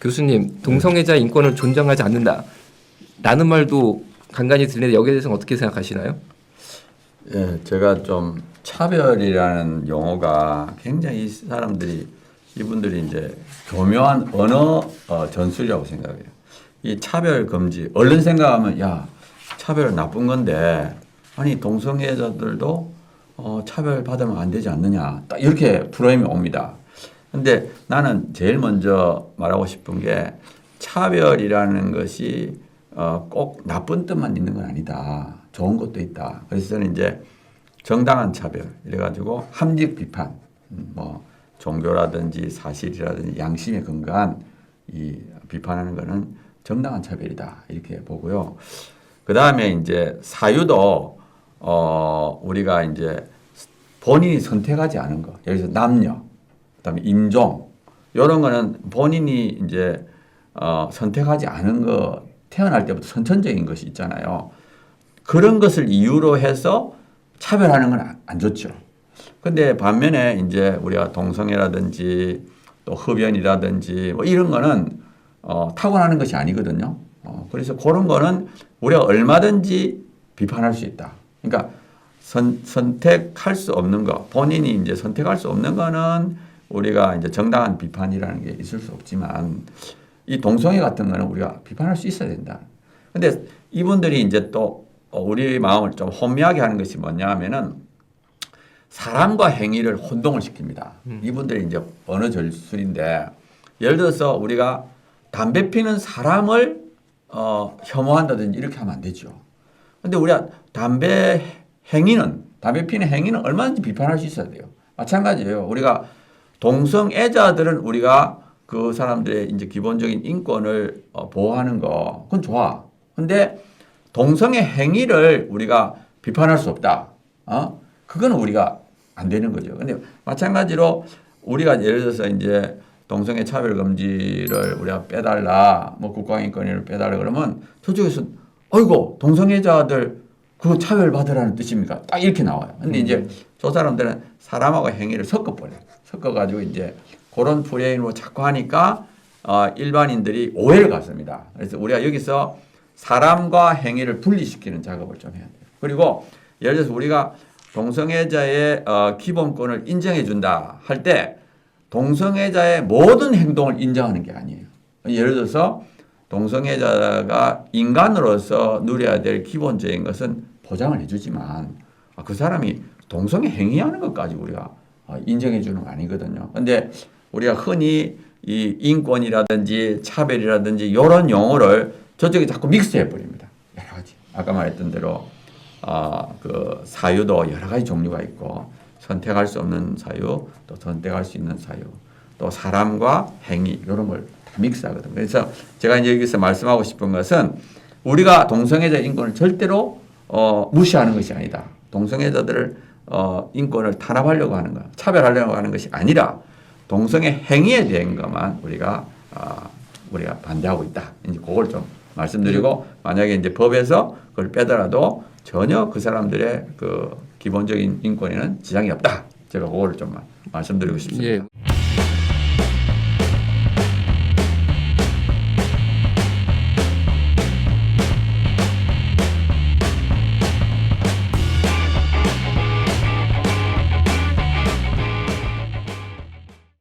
교수님 동성애자 인권을 존중하지 않는다. 라는 말도 간간히 들리는데 여기에 대해서는 어떻게 생각하시나요? 예, 제가 좀 차별이라는 용어가 굉장히 이 사람들이 이분들이 이제 교묘한 언어 어, 전술이라고 생각해요. 이 차별 금지 얼른 생각하면 야 차별 나쁜 건데 아니 동성애자들도 어, 차별 받으면 안 되지 않느냐 딱 이렇게 프레임이 옵니다. 근데 나는 제일 먼저 말하고 싶은 게 차별이라는 것이 어, 꼭 나쁜 뜻만 있는 건 아니다. 좋은 것도 있다. 그래서 저는 이제 정당한 차별 이래가지고 합리적 비판, 음, 뭐 종교라든지 사실이라든지 양심에 근거한 이 비판하는 거는 정당한 차별이다 이렇게 보고요. 그 다음에 이제 사유도 어 우리가 이제 본인이 선택하지 않은 거, 들어서 남녀, 그다음에 인종 이런 거는 본인이 이제 어 선택하지 않은 거 태어날 때부터 선천적인 것이 있잖아요. 그런 것을 이유로 해서 차별하는 건 안 좋죠. 근데 반면에 이제 우리가 동성애라든지 또 흡연이라든지 뭐 이런 거는 어, 타고나는 것이 아니거든요. 어, 그래서 그런 거는 우리가 얼마든지 비판할 수 있다. 그러니까 선, 선택할 수 없는 거, 본인이 이제 선택할 수 없는 거는 우리가 이제 정당한 비판이라는 게 있을 수 없지만 이 동성애 같은 거는 우리가 비판할 수 있어야 된다. 근데 이분들이 이제 또 어, 우리 마음을 좀 혼미하게 하는 것이 뭐냐 하면은 사람과 행위를 혼동을 시킵니다. 이분들이 이제 어느 절술인데 예를 들어서 우리가 담배 피는 사람을 어, 혐오한다든지 이렇게 하면 안 되죠. 근데 우리가 담배 행위는 담배 피는 행위는 얼마든지 비판할 수 있어야 돼요. 마찬가지예요. 우리가 동성애자들은 우리가 그 사람들의 이제 기본적인 인권을 어, 보호하는 거 그건 좋아. 근데 동성애 행위를 우리가 비판할 수 없다. 어? 그거는 우리가 안 되는 거죠. 근데 마찬가지로 우리가 예를 들어서 이제 동성애 차별 금지를 우리가 빼달라, 뭐 국가인권위를 빼달라 그러면 저쪽에서 어이고 동성애자들 그 차별 받으라는 뜻입니까? 딱 이렇게 나와요. 근데 이제 저 사람들은 사람하고 행위를 섞어버려. 섞어가지고 이제 그런 프레임으로 자꾸 하니까 어, 일반인들이 오해를 갖습니다. 그래서 우리가 여기서 사람과 행위를 분리시키는 작업을 좀 해야 돼요. 그리고 예를 들어서 우리가 동성애자의 어, 기본권을 인정해 준다 할 때 동성애자의 모든 행동을 인정하는 게 아니에요. 예를 들어서 동성애자가 인간으로서 누려야 될 기본적인 것은 보장을 해주지만 아, 그 사람이 동성애 행위하는 것까지 우리가 어, 인정해 주는 거 아니거든요. 근데 우리가 흔히 이 인권이라든지 차별이라든지 이런 용어를 저쪽에 자꾸 믹스해 버립니다. 여러 가지. 아까 말했던 대로 아, 그 사유도 여러 가지 종류가 있고 선택할 수 없는 사유, 또 선택할 수 있는 사유, 또 사람과 행위 이런 걸다 믹스하거든요. 그래서 제가 이제 여기서 말씀하고 싶은 것은 우리가 동성애자 인권을 절대로 어, 무시하는 것이 아니다. 동성애자들을 어, 인권을 탄압하려고 하는 것, 차별하려고 하는 것이 아니라 동성애 행위에 대한 것만 우리가 아, 우리가 반대하고 있다. 이제 그걸 좀 말씀드리고 만약에 이제 법에서 그걸 빼더라도 전혀 그 사람들의 그 기본적인 인권에는 지장이 없다. 제가 그거를 좀 말씀드리고 싶습니다. 예.